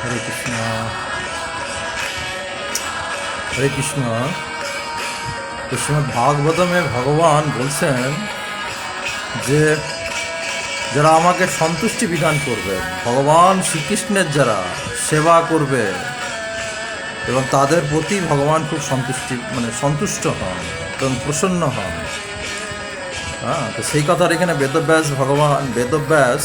হরে কৃষ্ণ হরে কৃষ্ণ শ্রীমদ ভাগবতমে ভগবান বলছেন যে যারা আমাকে সন্তুষ্টি বিধান করবে, ভগবান শ্রীকৃষ্ণের যারা সেবা করবে এবং তাদের প্রতি ভগবান খুব সন্তুষ্টি মানে সন্তুষ্ট হন, এবং প্রসন্ন হন। হ্যাঁ তো সেই কথার এখানে বেদব্যাস ভগবান, বেদব্যাস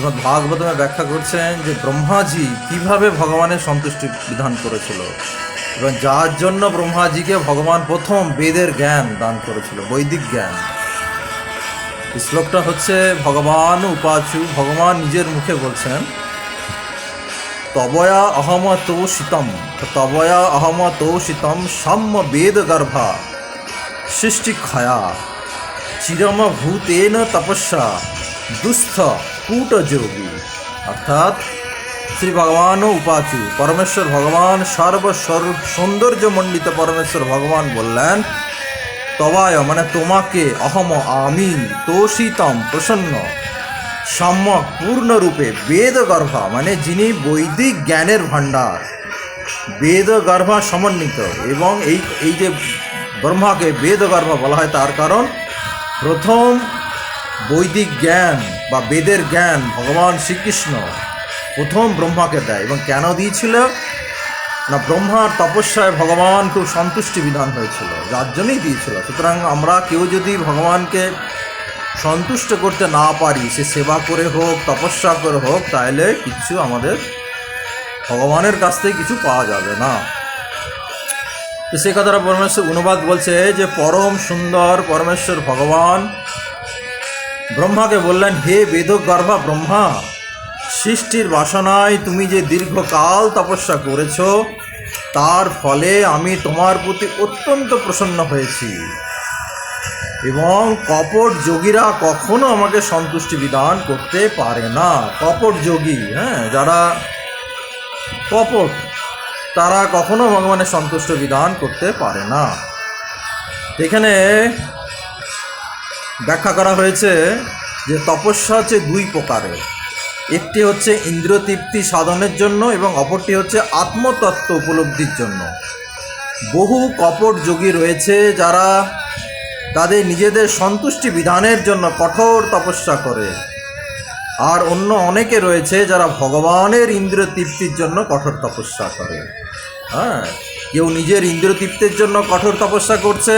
শ্রীমদ ভাগবতমে ব্যাখ্যা করছেন যে ব্রহ্মাজি কীভাবে ভগবানের সন্তুষ্টি বিধান করেছিল এবং যার জন্য ব্রহ্মাজিকে ভগবান প্রথম বেদের জ্ঞান দান করেছিল, বৈদিক জ্ঞান। শ্লোকটা হচ্ছে, ভগবান উপাচু, ভগবান নিজের মুখে বলছেন, তবয়া অহমত শীতম তবয়া অহমত শীতম সাম্য বেদ গর্ভা, সৃষ্টি ক্ষয়া চিরম ভূতেন তপস্যা, দুস্থ কূটযোগী অর্থাৎ শ্রী ভগবান উপাচু পরমেশ্বর ভগবান সর্বস্বরূপ সৌন্দর্যমণ্ডিত পরমেশ্বর ভগবান বললেন, তবায় মানে তোমাকে অহম আমি তোষিতম প্রসন্ন। সম্যক পূর্ণরূপে বেদগর্ভা মানে যিনি বৈদিক জ্ঞানের ভাণ্ডার। বেদগর্ভা সমন্বিত এবং এই এই যে ব্রহ্মাকে বেদগর্ভা বলা হয় তার কারণ, প্রথম বৈদিক জ্ঞান বা বেদের জ্ঞান ভগবান শ্রীকৃষ্ণ প্রথম ব্রহ্মাকে দেয় এবং কেন দিয়েছিল? না ব্রহ্মার তপস্যায় ভগবান খুব সন্তুষ্টি বিধান হয়েছিল, যার জন্যই দিয়েছিল। সুতরাং আমরা কেউ যদি ভগবানকে সন্তুষ্ট করতে না পারি, সে সেবা করে হোক, তপস্যা করে হোক, তাহলে কিছু আমাদের ভগবানের কাছ থেকে কিছু পাওয়া যাবে না। তো সে কথাটা পরমেশ্বর অনুবাদ বলছে যে, পরম সুন্দর পরমেশ্বর ভগবান ব্রহ্মাকে বললেন, হে বেদগর্ভা ব্রহ্মা, সৃষ্টির বাসনায় তুমি যে দীর্ঘকাল তপস্যা করেছ, তার ফলে আমি তোমার প্রতি অত্যন্ত প্রসন্ন হয়েছি। এবং কপট যোগীরা কখনো আমাকে সন্তুষ্টি বিধান করতে পারে না। কপট যোগী হ্যাঁ যারা কপট, তারা কখনো ভগবানের সন্তুষ্ট বিধান করতে পারে না। এখানে ব্যাখ্যা করা হয়েছে যে তপস্যা হচ্ছে দুই প্রকারের। একটি হচ্ছে ইন্দ্রতৃপ্তি সাধনের জন্য এবং অপরটি হচ্ছে আত্মতত্ত্ব উপলব্ধির জন্য। বহু কপট যোগী রয়েছে যারা তাদের নিজেদের সন্তুষ্টি বিধানের জন্য কঠোর তপস্যা করে। আর অন্য অনেকে রয়েছে যারা ভগবানের ইন্দ্র তৃপ্তির জন্য কঠোর তপস্যা করে। হ্যাঁ কেউ নিজের ইন্দ্র তৃপ্তির জন্য কঠোর তপস্যা করছে,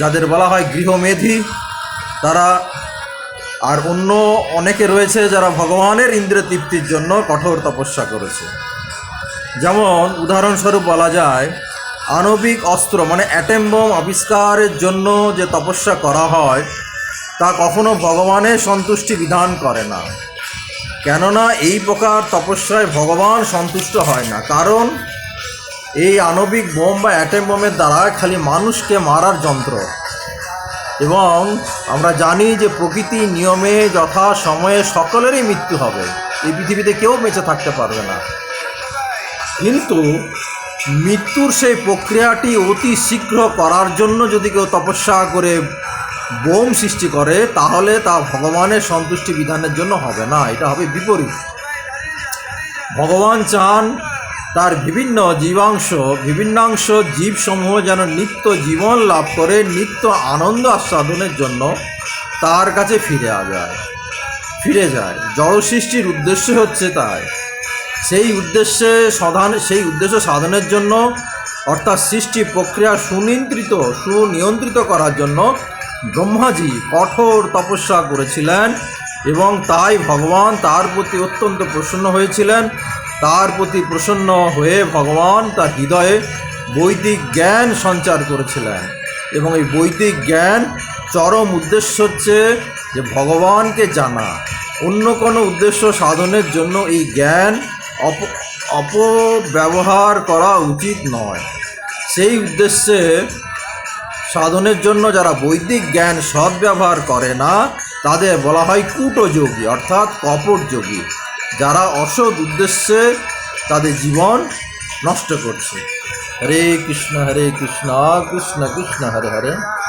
যাদের বলা হয় গৃহমেধি তারা আর অন্য অনেকে রয়েছে যারা ভগবানের ইন্দ্র তৃপ্তির জন্য কঠোর তপস্যা করেছে। যেমন উদাহরণস্বরূপ বলা যায়, আণবিক অস্ত্র মানে অ্যাটেম বোম আবিষ্কারের জন্য যে তপস্যা করা হয়, তা কখনো ভগবানের সন্তুষ্টি বিধান করে না। কেননা এই প্রকার তপস্যায় ভগবান সন্তুষ্ট হয় না। কারণ এই আণবিক বোম বা অ্যাটেম বোমের দ্বারা খালি মানুষকে মারার যন্ত্র। এবং আমরা জানি যে প্রকৃতি নিয়মে যথা সময়ে সকলেরই মৃত্যু হবে। এই পৃথিবীতে কেউ বেঁচে থাকতে পারবে না। কিন্তু মৃত্যুর সেই প্রক্রিয়াটি অতি শীঘ্র করার জন্য যদি কেউ তপস্যা করে বোম সৃষ্টি করে, তাহলে তা ভগবানের সন্তুষ্টি বিধানের জন্য হবে না। এটা হবে বিপরীত। ভগবান চান তার বিভিন্ন জীবাংশ, বিভিন্নাংশ জীবসমূহ যেন নিত্য জীবন লাভ করে, নিত্য আনন্দ আস্বাদনের জন্য তার কাছে ফিরে যায় ফিরে যায়। জড় সৃষ্টির উদ্দেশ্য হচ্ছে তাই। সেই উদ্দেশ্যে সাধন, সেই উদ্দেশ্য সাধনের জন্য, অর্থাৎ সৃষ্টি প্রক্রিয়া সুনিয়ন্ত্রিত সুনিয়ন্ত্রিত করার জন্য ব্রহ্মাজি কঠোর তপস্যা করেছিলেন এবং তাই ভগবান তার প্রতি অত্যন্ত প্রসন্ন হয়েছিলেন। তার প্রতি প্রসন্ন হয়ে ভগবান তার হৃদয়ে বৈদিক জ্ঞান সঞ্চার করেছিলেন। এবং এই বৈদিক জ্ঞান চরম উদ্দেশ্য হচ্ছে যে ভগবানকে জানা। অন্য কোনো উদ্দেশ্য সাধনের জন্য এই জ্ঞান অপ, অপব্যবহার করা উচিত নয়। সেই উদ্দেশ্যে সাধনের জন্য যারা বৈদিক জ্ঞান সদ্ব্যবহার করে না, তাদের বলা হয় কূটযোগী, অর্থাৎ কপট যোগী যারা অসৎ উদ্দেশ্যে তাদের জীবন নষ্ট করছে। হরে কৃষ্ণ হরে কৃষ্ণ কৃষ্ণ কৃষ্ণ, হরে হরে।